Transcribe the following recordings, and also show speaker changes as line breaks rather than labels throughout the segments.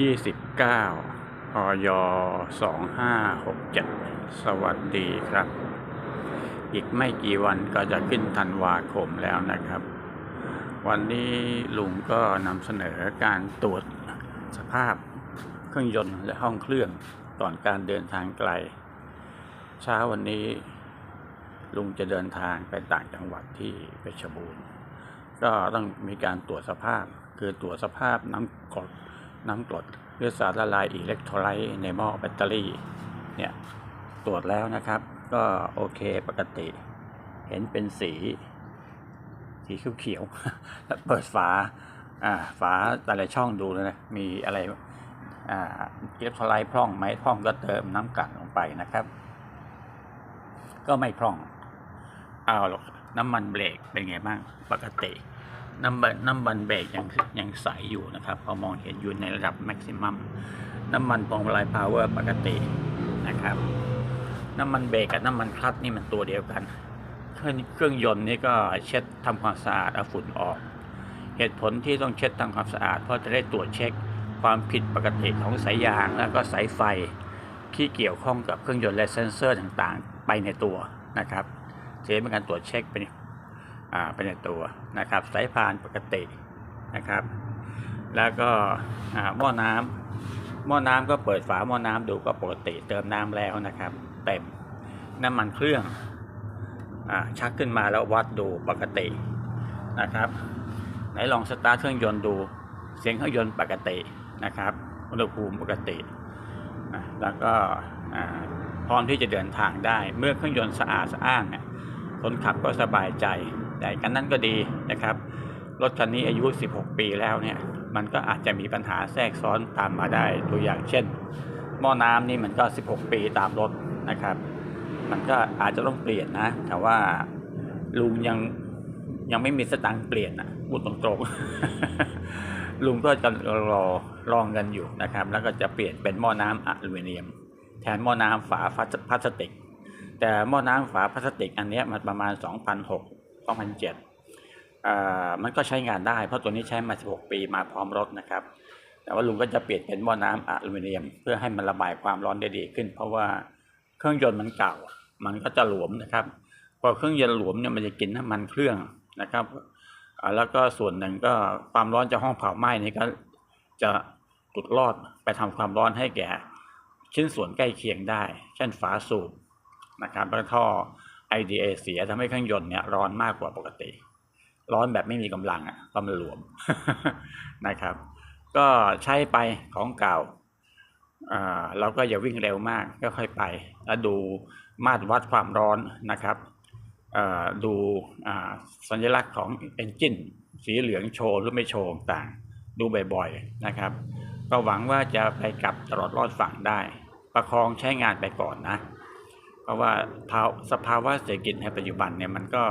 ยี่สิบเก้าออยสองห้าหกเจ็ดสวัสดีครับ อีกไม่กี่วันก็จะขึ้นธันวาคมแล้วนะครับ วันนี้ลุงก็นำเสนอการตรวจสภาพเครื่องยนต์และห้องเครื่องก่อนการเดินทางไกล เช้าวันนี้ ลุงจะเดินทางไปต่างจังหวัดที่เพชรบูรณ์ ก็ต้องมีการตรวจสภาพ คือตรวจสภาพน้ำกรด น้ำกรดหรือสารละลายอิเล็กโทรไลต์ในหม้อแบตเตอรี่เนี่ยตรวจแล้วนะครับ ก็โอเคปกติ เห็นเป็นสี สีเขียวๆแล้วเปิดฝาอ่าฝาแต่ละช่องดูเลยนะ มีอะไรอ่าอิเล็กโทรไลต์พร่องไหมพร่องก็เติมน้ำกลั่นลงไปนะครับ ก็ไม่พร่องเอาหรอกน้ำมันเบรกเป็นไงบ้างปกติ น้ำมันน้ำมันเบรกยังยังใสอยู่นะครับ พอมองเห็นอยู่ในระดับแม็กซิมัมน้ำมันพวงมาลัยพาวเวอร์ปกตินะครับ น้ำมันเบรกกับน้ำมันคลัตช์นี่มันตัวเดียวกัน เครื่องเครื่องยนต์นี่ก็เช็ดทำความสะอาดเอาฝุ่นออก เหตุผลที่ต้องเช็ดทำความสะอาด เพราะจะได้ตรวจเช็คความผิดปกติของสายยางแล้วก็สายไฟที่เกี่ยวข้องกับเครื่องยนต์และเซนเซอร์ต่างๆ ไปในตัวนะครับเสียเป็นการตรวจเช็คไปอ่า ไปในตัวนะครับสายพานปกตินะครับ แล้วก็อ่าหม้อน้ำหม้อน้ำก็เปิดฝาหม้อน้ำดูก็ปกติ เติมน้ำแล้วนะครับ เต็มน้ำมันเครื่องอ่าชักขึ้นมาแล้ววัดดูปกตินะครับ ไหนลองสตาร์ทเครื่องยนต์ดู เสียงเครื่องยนต์ปกตินะครับอุณหภูมิปกตินะแล้วก็อ่าพร้อมที่จะเดินทางได้ เมื่อเครื่องยนต์สะอาดสะอ้านเนี่ยคนขับก็สบายใจ แต่กันนั้นก็ดีนะครับ รถคันนี้อายุ 16 ปีแล้วเนี่ย มันก็อาจจะมีปัญหาแทรกซ้อนตามมาได้ ตัวอย่างเช่น หม้อน้ำนี่มันก็ 16 ปีตามรถนะครับ มันก็อาจจะต้องเปลี่ยนนะ แต่ว่าลุงยังยังไม่มีสตังค์เปลี่ยนนะพูดตรงๆ ลุงก็จะรอรองเงินอยู่นะครับ แล้วก็จะเปลี่ยนเป็นหม้อน้ำอลูมิเนียม แทนหม้อน้ำฝาพลาสติก แต่หม้อน้ำฝาพลาสติกอันเนี้ยมันประมาณ 2006 2007อ่ามันก็ใช้งานได้ เพราะตัวนี้ใช้มา 16 ปีมาพร้อมรถนะครับ แต่ว่าลุงก็จะเปลี่ยนเป็นหม้อน้ำอลูมิเนียม เพื่อให้มันระบายความร้อนได้ดีขึ้น เพราะว่าเครื่องยนต์มันเก่า มันก็จะหลวมนะครับ พอเครื่องยนต์หลวมเนี่ยมันจะกินน้ำมันเครื่องนะครับอ่าแล้วก็ส่วนหนึ่งก็ความร้อนจากห้องเผาไหม้นี่ก็จะหลุดรอดไปทำความร้อนให้แก่ ชิ้นส่วนใกล้เคียงได้ เช่นฝาสูบนะครับแล้วท่อ IDA เสียทำให้เครื่องยนต์เนี่ยร้อนมากกว่าปกติ ร้อนแบบไม่มีกำลังอะก็มันหลวมนะครับ ก็ใช้ไปของเก่าอ่าเราก็อย่าวิ่งเร็วมากก็ค่อยไป แล้วดูมาตรวัดความร้อนนะครับอ่าดูอ่าสัญลักษณ์ของเอนจินสีเหลืองโชว์หรือไม่โชว์ต่างดูบ่อยๆนะครับ ก็หวังว่าจะไปกลับตลอดรอดฝั่งได้ ประคองใช้งานไปก่อนนะ เพราะว่าภาวสภาวะเศรษฐกิจในปัจจุบันเนี่ยมันก็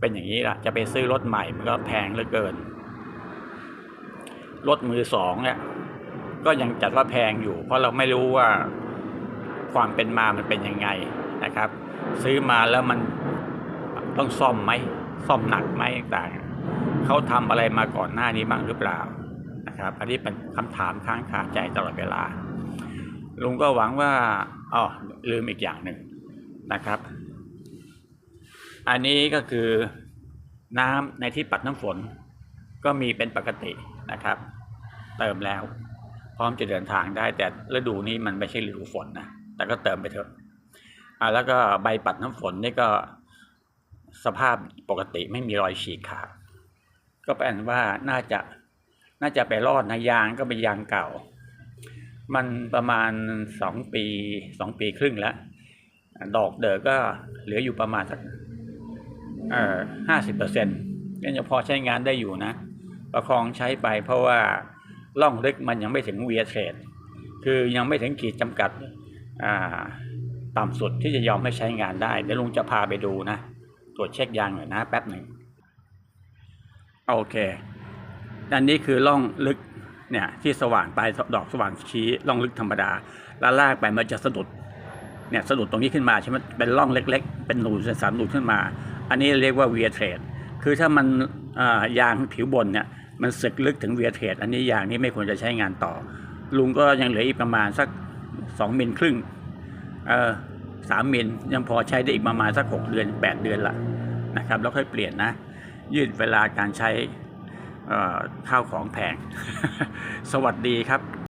เป็นอย่างนี้ละจะไปซื้อรถใหม่มันก็แพงเหลือเกิน รถมือสองเนี่ยก็ยังจัดว่าแพงอยู่ เพราะเราไม่รู้ว่าความเป็นมามันเป็นยังไงนะครับ ซื้อมาแล้วมันต้องซ่อมไหมซ่อมหนักไหมต่างเขาทำอะไรมาก่อนหน้านี้บ้างหรือเปล่านะครับ อันนี้เป็นคำถามค้างคาใจตลอดเวลา ลุงก็หวังว่าอ๋อลืมอีกอย่างหนึ่งนะครับ อันนี้ก็คือน้ำในที่ปัดน้ำฝน ก็มีเป็นปกตินะครับ เติมแล้ว พร้อมจะเดินทางได้ แต่ฤดูนี้มันไม่ใช่ฤดูฝนนะแต่ก็เติมไปเถอะอ่าแล้วก็ใบปัดน้ำฝนนี่ก็สภาพปกติไม่มีรอยฉีกขาดก็แปลว่าน่าจะน่าจะไปรอดนะยางก็เป็นยางเก่า มันประมาณสองปีสองปีครึ่งแล้ว ดอกเดอก็เหลืออยู่ประมาณสักเอ่อห้าสิบเปอร์เซ็นต์ยังจะพอใช้งานได้อยู่นะ ประคองใช้ไปเพราะว่าล่องลึกมันยังไม่ถึงเวียเทรดคือยังไม่ถึงขีดจำกัดต่ำสุดที่จะยอมให้ใช้งานได้ เดี๋ยวลุงจะพาไปดูนะ ตรวจเช็คยางหน่อยนะแป๊บหนึ่ง โอเคด้านนี้คือล่องลึก เนี่ยที่สว่านปลายดอกสว่านชี้ร่องลึกธรรมดา แล้วลากไปมันจะสะดุดเนี่ยสะดุดตรงนี้ขึ้นมาใช่ไหมเป็นร่องเล็ก ๆ เป็นหนูเป็นสามหนูขึ้นมา อันนี้เรียกว่าเวียเทรดคือถ้ามันยางผิวบนเนี่ยมันสึกลึกถึงเวียเทรดอันนี้ยางนี้ไม่ควรจะใช้งานต่อ ลุงก็ยังเหลืออีกประมาณสัก 2 มิลครึ่งเออสามมิลยังพอใช้ได้อีกประมาณสัก 6 เดือน 8 เดือนละนะครับแล้วค่อยเปลี่ยนนะ ยืดเวลาการใช้ ข้าวของแพง สวัสดีครับ